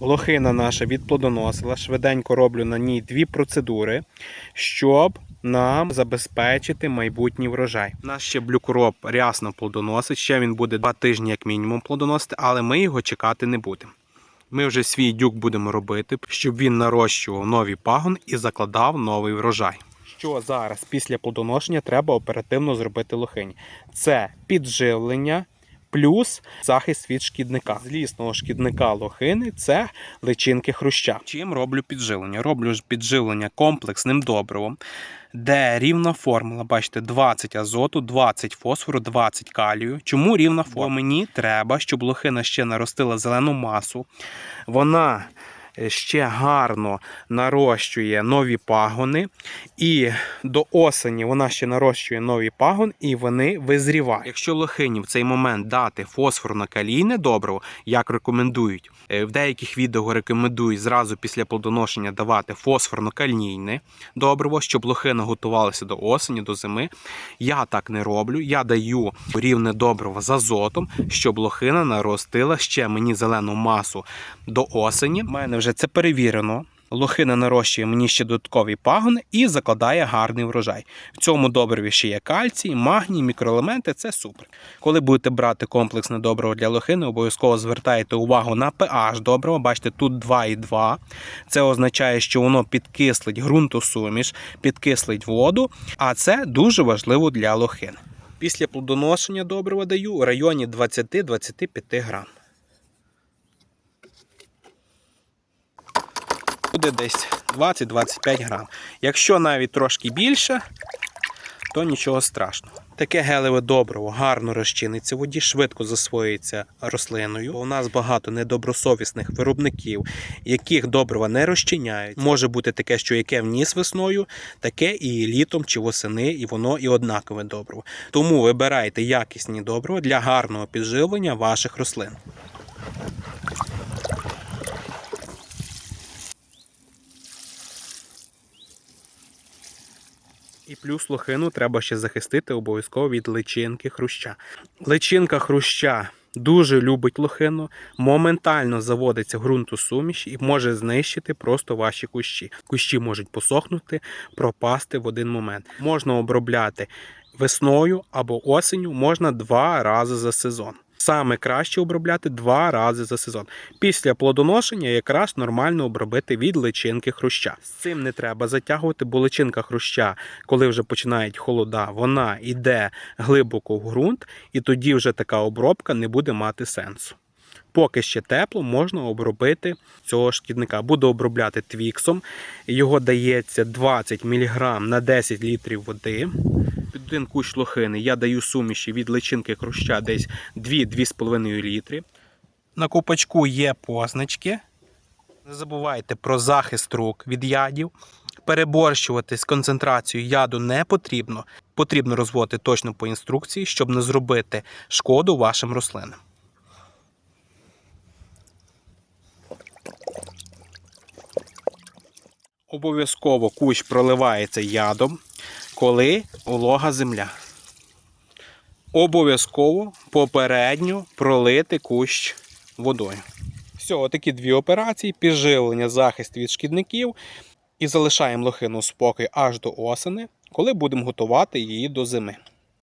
Лохина наша відплодоносила. Швиденько роблю на ній дві процедури, щоб нам забезпечити майбутній врожай. У нас ще блюкроп рясно плодоносить. Ще він буде два тижні, як мінімум, плодоносити, але ми його чекати не будемо. Ми вже свій дюк будемо робити, щоб він нарощував новий пагон і закладав новий врожай. Що зараз після плодоношення треба оперативно зробити лохині? Це підживлення. Плюс захист від шкідника. Злісного шкідника лохини це личинки хруща. Чим роблю підживлення? Роблю підживлення комплексним добривом, де рівна формула. Бачите, 20 азоту, 20 фосфору, 20 калію. Чому рівна формула? Бо мені треба, щоб лохина ще наростила зелену масу. Вона ще гарно нарощує нові пагони, і до осені вона ще нарощує нові пагон, і вони визрівають. Якщо лохині в цей момент дати фосфорно-калійне добриво, як рекомендують, е, в деяких відео рекомендують зразу після плодоношення давати фосфорно-калійне добриво, щоб лохина готувалася до осені, до зими. Я так не роблю. Я даю рівне добриво з азотом, щоб лохина наростила ще мені зелену масу до осені. У мене вже це перевірено. Лохина нарощує мені ще додаткові пагони і закладає гарний врожай. В цьому добриві ще є кальцій, магній, мікроелементи це супер. Коли будете брати комплексне добриво для лохини, обов'язково звертайте увагу на pH добрива. Бачите, тут 2,2. Це означає, що воно підкислить ґрунтосуміш, підкислить воду, а це дуже важливо для лохини. Після плодоношення добрива даю у районі 20-25 грам. Буде десь 20-25 грам. Якщо навіть трошки більше, то нічого страшного. Таке гелеве добриво гарно розчиниться в воді, швидко засвоюється рослиною. У нас багато недобросовісних виробників, яких добрива не розчиняють. Може бути таке, що яке вніс весною, таке і літом чи восени, і воно і однакове добриво. Тому вибирайте якісні добрива для гарного підживлення ваших рослин. І плюс лохину треба ще захистити обов'язково від личинки хруща. Личинка хруща дуже любить лохину, моментально заводиться в ґрунтосуміш і може знищити просто ваші кущі. Кущі можуть посохнути, пропасти в один момент. Можна обробляти весною або осенню, можна два рази за сезон. Саме краще обробляти два рази за сезон. Після плодоношення якраз нормально обробити від личинки хруща. З цим не треба затягувати, бо личинка хруща, коли вже починають холода, вона йде глибоко в ґрунт, і тоді вже така обробка не буде мати сенсу. Поки ще тепло, можна обробити цього шкідника. Буду обробляти твіксом. Його дається 20 мг на 10 літрів води. Під один кущ лохини я даю суміші від личинки хруща десь 2-2,5 літри. На купачку є позначки. Не забувайте про захист рук від ядів. Переборщувати з концентрацією яду не потрібно. Потрібно розводити точно по інструкції, щоб не зробити шкоду вашим рослинам. Обов'язково кущ проливається ядом, коли волога земля. Обов'язково попередньо пролити кущ водою. Все, отакі дві операції: підживлення, захист від шкідників. І залишаємо лохину спокій аж до осени, коли будемо готувати її до зими.